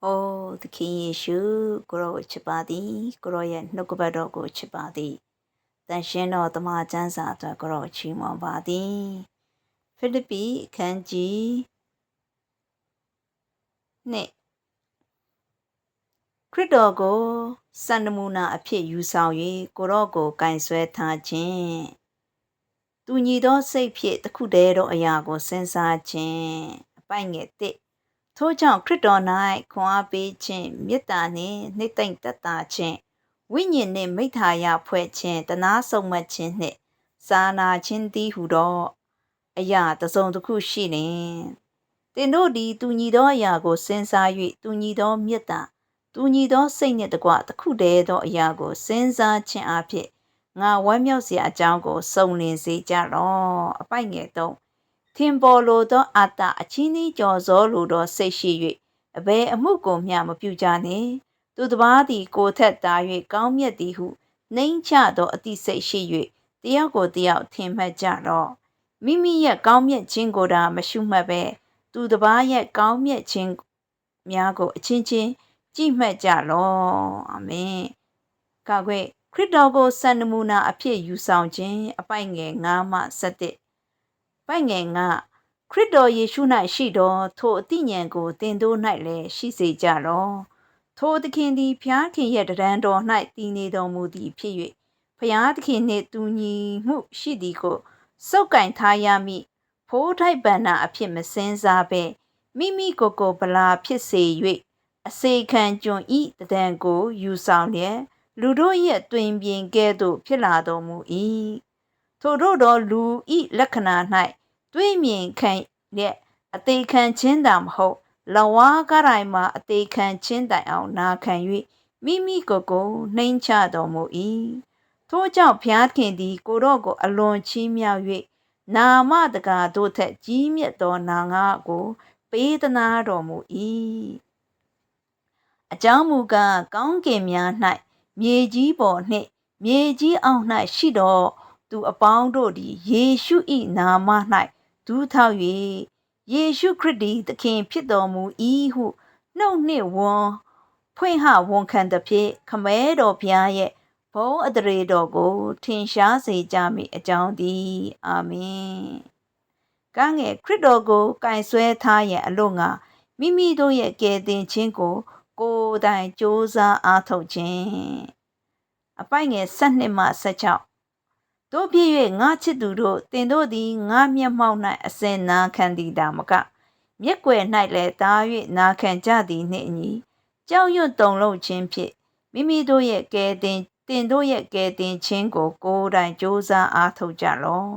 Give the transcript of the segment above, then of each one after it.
။အိုးသခင်ယေရှုကိုရောကိုချစ်ပါသည်ကိုရောရဲ့နှုတ်ကပတ်တော်ကိုချစ်ပါသည်။တန်ရှင်းတော်တမန်ကျမ်းစာအတွက်ကိုရောချီးမွမ်းပါသည်။ဖိလိပ္ပိအခန်းကြီးနှစ်ခရစ်တော်ကိုစံနမူနာအဖြစ်ယူဆောင်၍ကိုရောကိုကင်ဆွဲထားခြင်းသူညီသောစိတ်ဖြင့်တခုတည်းသောအရာကိုစဉ်းစားခြင်းအပိုင်ငယ်တစ် ထို့ကြောင့်ခရစ်တော်၌ခွန်အားပေးခြင်းမေတ္တာနှင့်နှိမ့်သိမ့်သက်သာခြင်းဝိညာဉ်နှင့်မိထာယဖွဲ့ခြင်းတနာဆုံမှတ်ခြင်းနှင့်စာနာခြင်းတည်းဟုသောအရာတစုံတစ်ခုရှိလျင်တင်တို့သည်သူညီသောအရာကိုစဉ်းစား၍သူညီသောမေတ္တာသူညီသောစိတ်နှင့်တကွတခုတည်းသောအရာကိုစဉ်းစားခြင်းအဖြစ်ငါဝမ်းမြောက်စရာအကြောင်းကိုစုံလင်စေကြတော့အပိုက်ငယ်သုံး ထင်ပေါ်လိုသောအတ္တအချင်းသည်ကြော်စောလိုသောစိတ်ရှိ၍အဘယ်အမှုကိုမျှမပြုကြနှင့်သူတစ်ပါးသည်ကိုထက်သား၍ကောင်းမြတ်သည်ဟုနှိမ့်ချသောအတိစိတ်ရှိ၍တယောက်ကိုတယောက်ထင်မှတ်ကြတော့မိမိရဲ့ကောင်းမြတ်ခြင်းကိုသာမရှုမှတ်ပဲသူတစ်ပါးရဲ့ကောင်းမြတ်ခြင်းများကိုအချင်းချင်းကြည့်မှတ်ကြလောအာမင်ကာခွေခရစ်တော်ကိုစံနမူနာအဖြစ်ယူဆောင်ခြင်းအပိုက်ငယ်9မှ7 ပိုက်ငယ်9ခရစ်တော်ယေရှု၌ရှိသောထိုအသိဉာဏ်ကိုသင်တို့၌လည်းရှိစေကြလောထိုသခင်သည်ဖျားခင်ရဲ့တရန်တော်၌တည်နေတော်မူသည်ဖြစ်၍ဖျားသခင်နှင့်တူညီမှုရှိသည်ကိုစုပ်ကင်ထားရမည်ဖိုးထိုက်ပန္နာအဖြစ်မစင်စားပဲမိမိကိုယ်ကိုဗလာဖြစ်စေ၍အစေခံကျွန်ဤတံကိုယူဆောင်လျက်လူတို့ရဲ့တွင်ပြင်ကဲ့သို့ဖြစ်လာတော်မူ၏ထို့သောသောလူဤလက္ခဏာ၌ တွေ့မြင်ခံတဲ့အသေးခံခြင်းသာမဟုတ်လဝါကရိုင်မှာအသေးခံခြင်းတိုင်အောင်နာခံ၍မိမိကိုယ်ကိုနှိမ်ချတော်မူ၏ထို့ကြောင့်ဘုရားခင်သည် ကိုတော့ကိုအလွန်ချီးမြှောက်၍နာမတကာတို့ထက်ကြီးမြတ်သောနာငါကိုပေးသနာတော်မူ၏အကြောင်းမူကားကောင်းကင်များ၌မြေကြီးပေါ်နှင့် မြေကြီးအောက်၌ရှိသောသူအပေါင်းတို့သည်ယေရှု၏နာမ၌ ဒူးထောက်၍ယေရှုခရစ်သည်သခင်ဖြစ်တော်မူ၏ဟုနှုတ်နှင့်ဝန်ဖွင့်ဟဝန်ခံသဖြင့်ခမဲတော်ဘုရားရဲ့ဘုန်းအတရေတော်ကို ထင်ရှားစေကြမည်အကြောင်းသည်အာမင်။ကံငယ်ခရစ်တော်ကိုကင်ဆွဲထားရန်အလို့ငါမိမိတို့ရဲ့ကယ်တင်ခြင်းကို ကိုယ်တိုင်စ조사အားထုတ်ခြင်းအပိုက်ငယ်7မှ16 တို့ဖြစ်၍ငါချစ်သူတို့တင်တို့သည်ငါမျက်မှောက်၌အစင်နာခံသည်တာမကမျက်ွယ်၌လည်းတား၍နာခံကြသည်နှင့်အညီကြောက်ရွံ့တုန်လှုပ်ခြင်းဖြင့်မိမိတို့ရဲ့ကယ်တင်တင်တို့ရဲ့ကယ်တင်ခြင်းကိုကိုယ်တိုင်စ조사အားထုတ်ကြလော့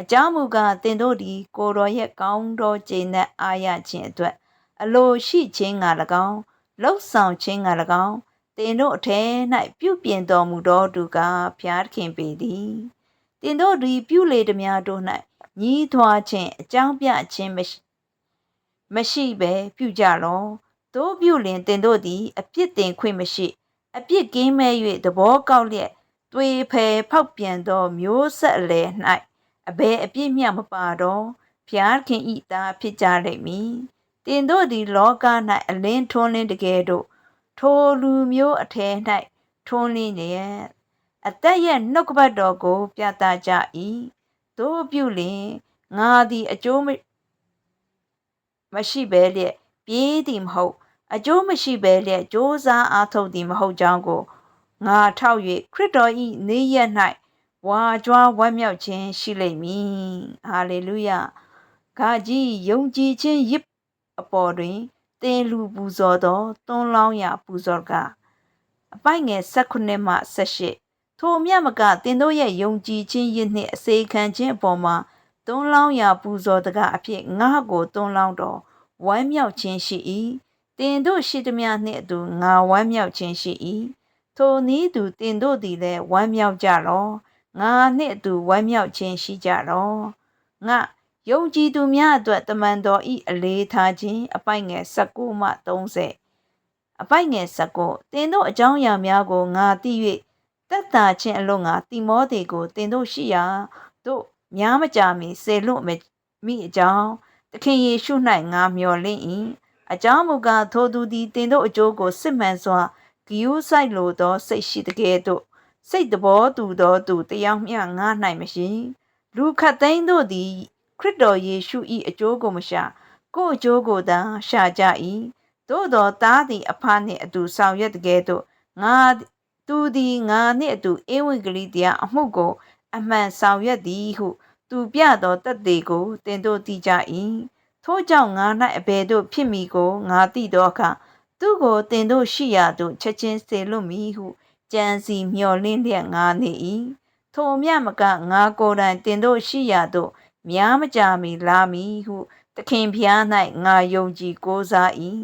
အကြောင်းမူကားတင်တို့သည်ကိုတော်ရဲ့ကောင်းတော်ကျင့်တဲ့အာရခြင်းအတွက် အလိုရှိခြင်းက၎င်းလှုပ်ဆောင်ခြင်းက၎င်းတင်တို့အထဲ၌ပြုပြင်တော်မူသောသူကဖျားသခင်ပေသည် တင်တို့သည်ပြုလေသည်များတို့၌ညီးထွားခြင်းအကြောင်းပြခြင်းမရှိမရှိပဲပြုကြလောတို့ပြုလင်တင်တို့သည်အပြစ်တင်ခွင့်မရှိ အပြစ်ကင်းမဲ့၍သဘောကောက်လျက်တွေဖယ်ဖောက်ပြန်သောမျိုးဆက်အလယ်၌အဘယ်အပြစ်မျှမပါတော့ဖျားခင်ဤသားဖြစ်ကြလိမ့်မည်တင်တို့သည်လောက၌အလင်းထွန်းလင်းတကယ်တို့ထိုလူမျိုးအထဲ၌ထွန်းလင်းလျက် အသက်ရဲ့နှုတ်ကပတ်တော်ကို ပြသကြ၏တို့ပြုလင်ငါသည်အကျိုးမရှိဘဲလျက်ပြေးသည်မဟုတ် အကျိုးမရှိဘဲလျက်စ조사အားထုတ်သည်မဟုတ်ကြောင်းကိုငါထောက်၍ခရစ်တော်၏နေ့ရက်၌ဝါကြွားဝမ်းမြောက်ခြင်းရှိလိမ့်မည်ဟာလေလုယဂါကြီးယုံကြည်ခြင်းရစ်အပေါ်တွင်တင်လူပူဇော်သောသွန်းလောင်းရာပူဇော်ကအပိုက်ငယ်16မှ18 ထိုမြတ်မကတင်တို့ရဲ့ယုံကြည်ခြင်းရစ်နှင့်အစေခံခြင်းအပေါ်မှာသွန်းလောင်းရာပူဇော်တကအဖြစ်ငါ့ကိုသွန်းလောင်းတော်ဝမ်းမြောက်ခြင်းရှိ၏တင်တို့ရှိသမျှနှင့်အတူငါဝမ်းမြောက်ခြင်းရှိ၏ထိုနည်းသူတင်တို့သည်လည်းဝမ်းမြောက်ကြလောငါနှင့်အတူဝမ်းမြောက်ခြင်းရှိကြလောငါယုံကြည်သူများအတွက်တမန်တော်ဤအလေးထားခြင်းအပိုက်ငယ်19မှ30အပိုက်ငယ်19တင်တို့အကြောင်းအရာများကိုငါသိ၍ တက်တာခြင်းအလို့ငါတိမောသေကိုတင်တို့ရှိရာတို့များမကြာမီဆေလွတ်မိအကြောင်းသခင်ယေရှု၌ငါမျှော်လင့်၏အကြောင်းမူကားထိုသူသည်တင်တို့အကျိုးကိုစစ်မှန်စွာဂယူးဆိုင်လိုသော စိတ်ရှိတကယ်သို့စိတ်တဘောတူသောသူတယောက်မျှငါ၌မရှိလူခတ်သိမ်းတို့သည်ခရစ်တော်ယေရှု၏အကျိုးကိုမရှာကိုယ်အကျိုးကိုသာရှာကြ၏သို့သောသားသည်အဖနှင့်အတူဆောင်ရွက်တကယ်သို့ငါ သူသည်ငါနှင့်အတူဧဝံဂေလိတရားအမှုကို အမှန်ဆောင်ရွက်သည်ဟု သူပြသောတက်သေးကိုတင်တို့သိကြ၏ထို့ကြောင့်ငါ၌အဘယ်သို့ဖြစ်မိကိုငါသိသောအခါသူကိုတင်တို့ရှိရာသို့ချက်ချင်းစေလွတ်မည်ဟုကြံစီမျှော်လင့်လျက်ငါနေ၏ထိုမြမကငါကိုယ်တိုင်တင်တို့ရှိရာသို့များမကြာမီလာမည်ဟု သခင်ဖျား၌ငါယုံကြည်ကိုးစား၏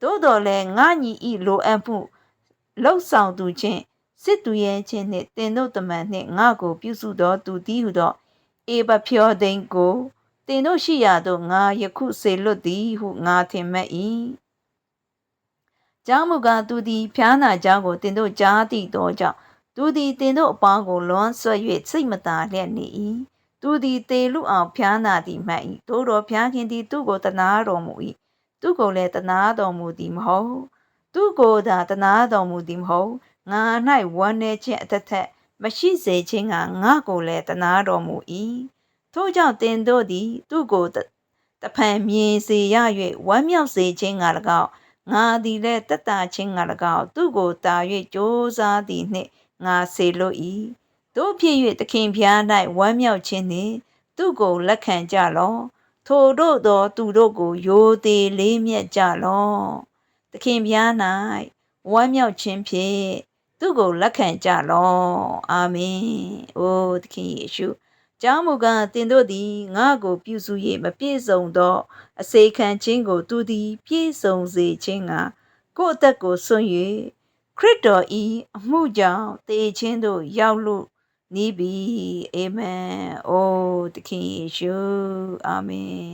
သို့တော်လည်းငါညီဤလိုအပ်မှု လှုပ်ဆောင်သူချင်းစစ်သူရဲ့ချင်းနှင့်တင်တို့တမန်နှင့်ငါကိုပြုစုသောသူတည်းဟုသောအေပဖြောသိန်းကိုတင်တို့ရှိရာသို့ငါယခုစေလွတ်သည်ဟုငါထင်မှတ်၏ကြောင့်မူကားသူသည်ဖျားနာကြောင်းကိုတင်တို့ကြားသိသောကြောင့်သူသည်တင်တို့အပေါင်းကိုလွန်ဆွ၍စိတ်မသာလျက်နေ၏သူသည်တေလူအောင်ဖျားနာသည်မှတ်၏သို့တော်ဖျားခင်သည်သူ့ကိုတနာတော်မူ၏သူ့ကိုလည်းတနာတော်မူသည်မဟုတ် သူ့ကိုသာတနာတော်မူသည်မဟုတ်ငါ၌ဝမ်းနည်းခြင်းအထက်ထက်မရှိစေခြင်းကငါကိုလည်းတနာတော်မူ၏ထို့ကြောင့်တင်တို့သည် သူ့ကိုတဖန်မြင်စေရ၍ဝမ်းမြောက်စေခြင်းက၎င်းငါသည်လည်းတက်တာခြင်းက၎င်းသူ့ကိုတာ၍ကြိုးစားသည်နှင့်ငါစေလို့၏တို့ဖြစ်၍သခင်ဖျား၌ဝမ်းမြောက်ခြင်းနှင့်သူ့ကိုလက်ခံကြလော့ထိုတို့သော သူတို့ကိုယိုသေးလေးမြတ်ကြလော့ သခင်ဖျား၌ဝမ်းမြောက်ခြင်းဖြင့်သူ့ကိုလက်ခံကြလော့အာမင်အိုသခင်ယေရှုကြောင့်မူကားတင်တို့သည်ငါ့ကိုပြုစု၍မပြည့်စုံသောအစေခံခြင်းကို သူသည် ပြည့်စုံစေခြင်းကကိုယ်အသက်ကိုဆွံ့၍ခရစ်တော်ဤအမှုကြောင့်တေခြင်းသို့ရောက်လို့နီးပြီအာမင်အိုသခင်ယေရှုအာမင်